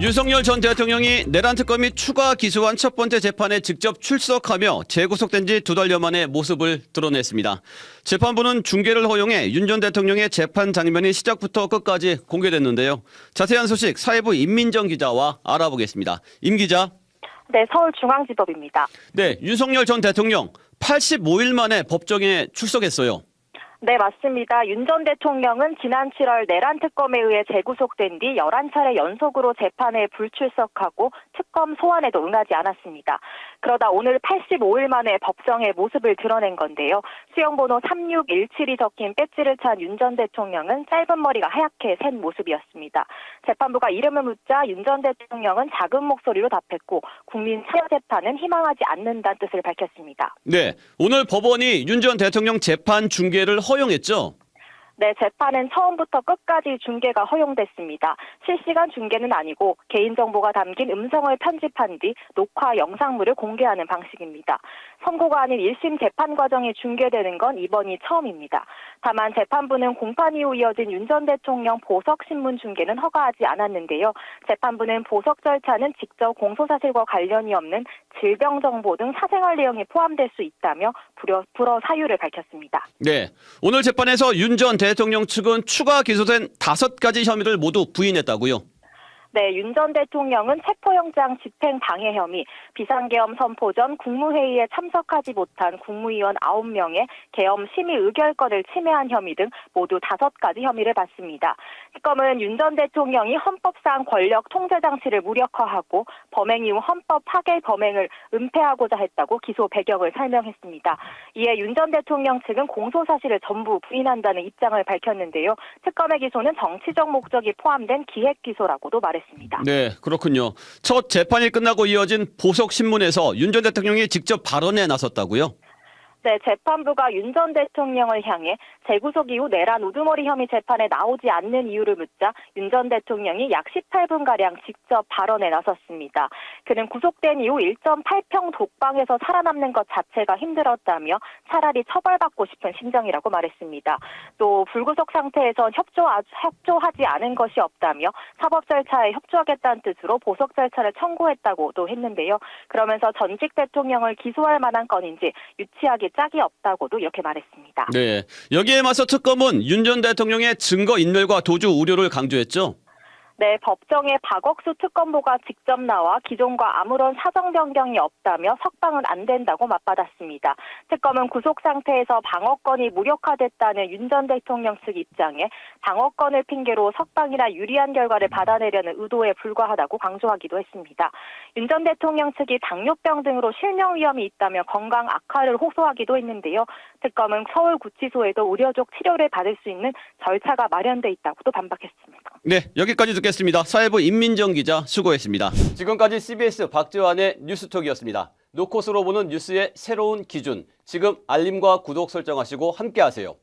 윤석열 전 대통령이 내란 특검이 추가 기소한 첫 번째 재판에 직접 출석하며 재구속된 지 두 달여 만에 모습을 드러냈습니다. 재판부는 중계를 허용해 윤 전 대통령의 재판 장면이 시작부터 끝까지 공개됐는데요. 자세한 소식 사회부 임민정 기자와 알아보겠습니다. 임 기자. 네, 서울중앙지법입니다. 네, 윤석열 전 대통령 85일 만에 법정에 출석했어요. 네, 맞습니다. 윤 전 대통령은 지난 7월 내란 특검에 의해 재구속된 뒤 11차례 연속으로 재판에 불출석하고 특검 소환에도 응하지 않았습니다. 그러다 오늘 85일 만에 법정에 모습을 드러낸 건데요. 수영번호 3617이 적힌 배지를 찬 윤 전 대통령은 짧은 머리가 하얗게 샌 모습이었습니다. 재판부가 이름을 묻자 윤 전 대통령은 작은 목소리로 답했고 국민 참여 재판은 희망하지 않는다는 뜻을 밝혔습니다. 네, 오늘 법원이 윤 전 대통령 재판 중계를 허용했죠. 네, 재판은 처음부터 끝까지 중계가 허용됐습니다. 실시간 중계는 아니고 개인정보가 담긴 음성을 편집한 뒤 녹화 영상물을 공개하는 방식입니다. 선고가 아닌 1심 재판 과정이 중계되는 건 이번이 처음입니다. 다만 재판부는 공판 이후 이어진 윤 전 대통령 보석 신문 중계는 허가하지 않았는데요. 재판부는 보석 절차는 직접 공소사실과 관련이 없는 질병 정보 등 사생활 내용이 포함될 수 있다며 불어, 불어 사유를 밝혔습니다. 네, 오늘 재판에서 윤 전 대통령 측은 추가 기소된 다섯 가지 혐의를 모두 부인했다고요. 네, 윤 전 대통령은 체포영장 집행 방해 혐의, 비상계엄 선포 전 국무회의에 참석하지 못한 국무위원 9명의 계엄 심의 의결권을 침해한 혐의 등 모두 다섯 가지 혐의를 받습니다. 특검은 윤 전 대통령이 헌법상 권력 통제 장치를 무력화하고 범행 이후 헌법 파괴 범행을 은폐하고자 했다고 기소 배경을 설명했습니다. 이에 윤 전 대통령 측은 공소 사실을 전부 부인한다는 입장을 밝혔는데요. 특검의 기소는 정치적 목적이 포함된 기획 기소라고도 말했습니다. 네, 그렇군요. 첫 재판이 끝나고 이어진 보석 신문에서 윤 전 대통령이 직접 발언에 나섰다고요. 네, 재판부가 윤 전 대통령을 향해 재구속 이후 내란 우두머리 혐의 재판에 나오지 않는 이유를 묻자 윤 전 대통령이 약 18분가량 직접 발언에 나섰습니다. 그는 구속된 이후 1.8평 독방에서 살아남는 것 자체가 힘들었다며 차라리 처벌받고 싶은 심정이라고 말했습니다. 또 불구속 상태에선 협조, 협조하지 않은 것이 없다며 사법 절차에 협조하겠다는 뜻으로 보석 절차를 청구했다고도 했는데요. 그러면서 전직 대통령을 기소할 만한 건인지 유치하기 짝이 없다고도 이렇게 말했습니다. 네, 여기에 맞서 특검은 윤 전 대통령의 증거 인멸과 도주 우려를 강조했죠. 네, 법정에 박억수 특검보가 직접 나와 기존과 아무런 사정 변경이 없다며 석방은 안 된다고 맞받았습니다. 특검은 구속 상태에서 방어권이 무력화됐다는 윤 전 대통령 측 입장에 방어권을 핑계로 석방이나 유리한 결과를 받아내려는 의도에 불과하다고 강조하기도 했습니다. 윤 전 대통령 측이 당뇨병 등으로 실명 위험이 있다며 건강 악화를 호소하기도 했는데요. 특검은 서울구치소에도 의료적 치료를 받을 수 있는 절차가 마련돼 있다고도 반박했습니다. 네, 여기까지 듣겠습니다. 사회부 임민정 기자 수고했습니다. 지금까지 CBS 박지환의 뉴스톡이었습니다. 노코스로 보는 뉴스의 새로운 기준. 지금 알림과 구독 설정하시고 함께하세요.